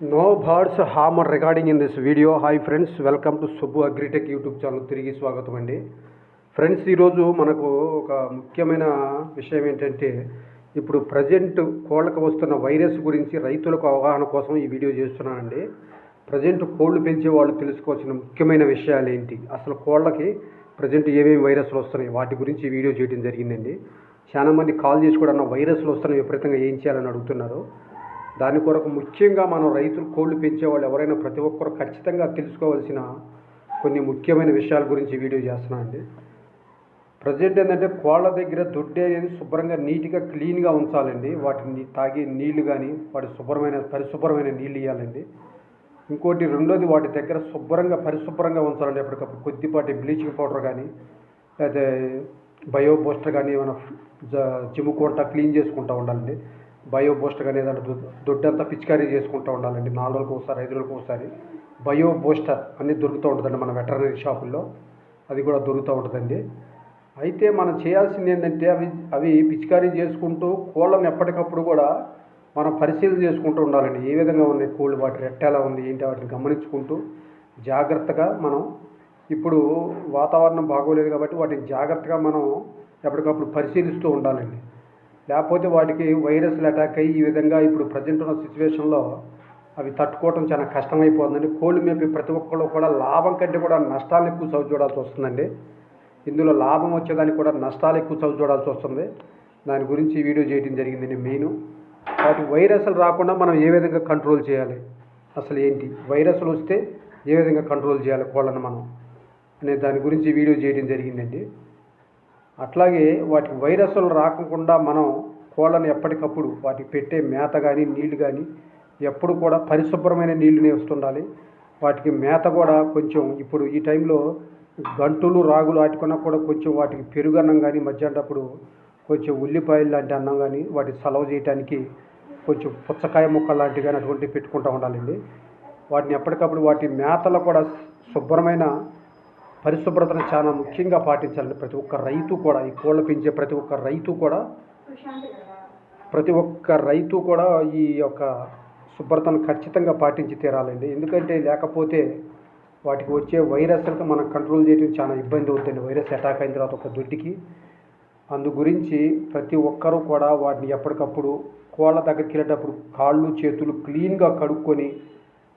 No birds hammer recording in this video hi friends welcome to Subbu agritech YouTube channel తిరిగి స్వాగతం అండి. Friends ఈరోజు మనకు ఒక ముఖ్యమైన విషయం ఏంటంటే ఇప్పుడు ప్రజెంట్ కోళ్ళకు వస్తున్న వైరస్ గురించి రైతులకు అవగాహన కోసం ఈ వీడియో చేస్తున్నానండి. ప్రజెంట్ కోళ్ళు పెంచే వాళ్ళు తెలుసుకోవాల్సిన ముఖ్యమైన విషయాలు ఏంటి? అసలు కోళ్ళకి ప్రజెంట్ ఏమేమి వైరస్లు వస్తున్నాయి? వాటి గురించి ఈ వీడియో చేయడం జరిగిందండి. చాలా మంది కాల్ చేసి కూడా వైరస్లు వస్తున్నాయి విపరీతంగా ఏం చేయాలని అడుగుతున్నారు. దాని కొరకు ముఖ్యంగా మనం రైతులు కోళ్ళు పెంచేవాళ్ళు ఎవరైనా ప్రతి ఒక్కరు ఖచ్చితంగా తెలుసుకోవాల్సిన కొన్ని ముఖ్యమైన విషయాల గురించి వీడియో చేస్తున్నాను అండి. ప్రజెంట్ ఏంటంటే కోళ్ళ దగ్గర దొడ్డి అనేది శుభ్రంగా నీట్గా క్లీన్గా ఉంచాలండి. వాటిని తాగే నీళ్ళు కానీ వాటి శుభ్రమైన పరిశుభ్రమైన నీళ్ళు ఇవ్వాలండి ఇంకోటి రెండోది వాటి దగ్గర శుభ్రంగా పరిశుభ్రంగా ఉంచాలండి. ఎప్పటికప్పుడు కొద్దిపాటి బ్లీచింగ్ పౌడర్ కానీ లేకపోతే బయో బూస్టర్ కానీ ఏమైనా చిమ్ముకుంటా క్లీన్ చేసుకుంటూ ఉండాలండి. బయో బూస్టర్ కానీ ఏదైనా దొడ్డంతా పిచికారీ చేసుకుంటూ ఉండాలండి. నాలుగు రోజులకు ఒకసారి ఐదు రోజులకు ఒకసారి. బయో బూస్టర్ అన్నీ దొరుకుతూ ఉంటుందండి మన వెటర్నరీ షాపుల్లో. అది కూడా దొరుకుతూ ఉంటుందండి. అయితే మనం చేయాల్సింది ఏంటంటే అవి అవి పిచికారీ చేసుకుంటూ కోళ్ళను ఎప్పటికప్పుడు కూడా మనం పరిశీలన చేసుకుంటూ ఉండాలండి. ఏ విధంగా ఉన్నాయి కోళ్ళు వాటి రెట్టెలా ఉంది ఏంటి వాటిని గమనించుకుంటూ జాగ్రత్తగా మనం ఇప్పుడు వాతావరణం బాగోలేదు కాబట్టి వాటిని జాగ్రత్తగా మనం ఎప్పటికప్పుడు పరిశీలిస్తూ ఉండాలండి. లేకపోతే వాటికి వైరస్లు అటాక్ అయ్యి ఈ విధంగా ఇప్పుడు ప్రజెంట్ ఉన్న సిచ్యువేషన్లో అవి తట్టుకోవడం చాలా కష్టమైపోతుందండి. కోళ్ళు మేపే ప్రతి ఒక్కళ్ళు కూడా లాభం కంటే కూడా నష్టాలు ఎక్కువ చవి చూడాల్సి వస్తుందండి. ఇందులో లాభం వచ్చేదానికి కూడా నష్టాలు ఎక్కువ చవి చూడాల్సి వస్తుంది. దాని గురించి వీడియో చేయడం జరిగిందండి మెయిన్. వాటి వైరస్లు రాకుండా మనం ఏ విధంగా కంట్రోల్ చేయాలి? అసలు ఏంటి? వైరస్లు వస్తే ఏ విధంగా కంట్రోల్ చేయాలి కోళ్ళను మనం? అనే దాని గురించి వీడియో చేయడం జరిగిందండి. అట్లాగే వాటికి వైరస్లు రాకుండా మనం కోళ్ళను ఎప్పటికప్పుడు వాటికి పెట్టే మేత కానీ నీళ్ళు కానీ ఎప్పుడు కూడా పరిశుభ్రమైన నీళ్ళు వస్తుండాలి. వాటికి మేత కూడా కొంచెం ఇప్పుడు ఈ టైంలో గంటులు రాగులు వాటికన్నా కూడా కొంచెం వాటికి పెరుగన్నం కానీ మధ్యాహ్నప్పుడు కొంచెం ఉల్లిపాయలు లాంటి అన్నం కానీ వాటి సలవ చేయడానికి కొంచెం పుచ్చకాయ ముక్కలు లాంటివి కానీ అటువంటివి పెట్టుకుంటూ ఉండాలండి. వాటిని ఎప్పటికప్పుడు వాటి మేతలు కూడా శుభ్రమైన పరిశుభ్రతను చాలా ముఖ్యంగా పాటించాలండి ప్రతి ఒక్క రైతు కూడా ఈ కోళ్ళ పెంచే ప్రతి ఒక్క రైతు కూడా ప్రతి ఒక్క రైతు కూడా ఈ యొక్క శుభ్రతను ఖచ్చితంగా పాటించి తీరాలండి. ఎందుకంటే లేకపోతే వాటికి వచ్చే వైరస్లకు మనం కంట్రోల్ చేయడం చాలా ఇబ్బంది అవుతుంది. వైరస్ అటాక్ అయిన తర్వాత ఒక దొడ్డికి. అందు గురించి ప్రతి ఒక్కరూ కూడా వాటిని ఎప్పటికప్పుడు కోళ్ళ దగ్గరికి వెళ్ళేటప్పుడు కాళ్ళు చేతులు క్లీన్గా కడుక్కొని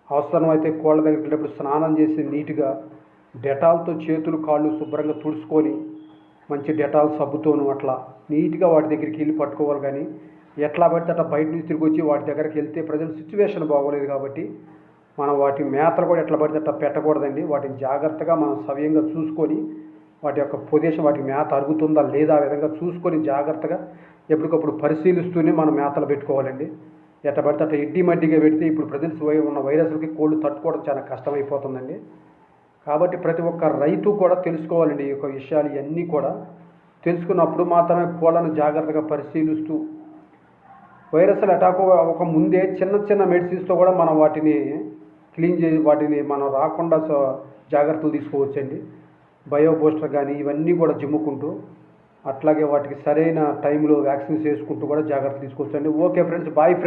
అవసరమైతే కోళ్ళ దగ్గరికి వెళ్ళేటప్పుడు స్నానం చేసి నీట్గా డెటాల్తో చేతులు కాళ్ళు శుభ్రంగా తుడుచుకొని మంచి డెటాల్ సబ్బుతోను అట్లా నీట్గా వాటి దగ్గరికి వెళ్ళి పట్టుకోవాలి కానీ ఎట్లా పడితే అట్లా బయట నుంచి తిరిగి వచ్చి వాటి దగ్గరికి వెళ్తే ప్రజెంట్ సిచ్యువేషన్ బాగోలేదు కాబట్టి మనం వాటి మేతలు కూడా ఎట్లా పడితే అట్లా పెట్టకూడదండి. వాటిని జాగ్రత్తగా మనం సవ్యంగా చూసుకొని వాటి యొక్క పొజిషన్ వాటికి మేత అరుగుతుందా లేదా ఆ విధంగా చూసుకొని జాగ్రత్తగా ఎప్పటికప్పుడు పరిశీలిస్తూనే మనం మేతలు పెట్టుకోవాలండి. ఎట్లా పడితే అట్లా ఇడ్డి మడ్డిగా పెడితే ఇప్పుడు ప్రజెంట్ ఉన్న వైరస్లకి కోళ్ళు తట్టుకోవడం చాలా కష్టమైపోతుందండి. కాబట్టి ప్రతి ఒక్క రైతు కూడా తెలుసుకోవాలండి ఈ యొక్క విషయాలు ఇవన్నీ కూడా. తెలుసుకున్నప్పుడు మాత్రమే కోళ్ళను జాగ్రత్తగా పరిశీలిస్తూ వైరస్లు అటాక్ ఒక ముందే చిన్న చిన్న మెడిసిన్స్తో కూడా మనం వాటిని క్లీన్ చేసి వాటిని మనం రాకుండా జాగ్రత్తలు తీసుకోవచ్చండి. బయో బూస్టర్ కానీ ఇవన్నీ కూడా జిమ్ముకుంటూ అట్లాగే వాటికి సరైన టైంలో వ్యాక్సిన్స్ వేసుకుంటూ కూడా జాగ్రత్తలు తీసుకోవచ్చండి. Okay friends bye friends.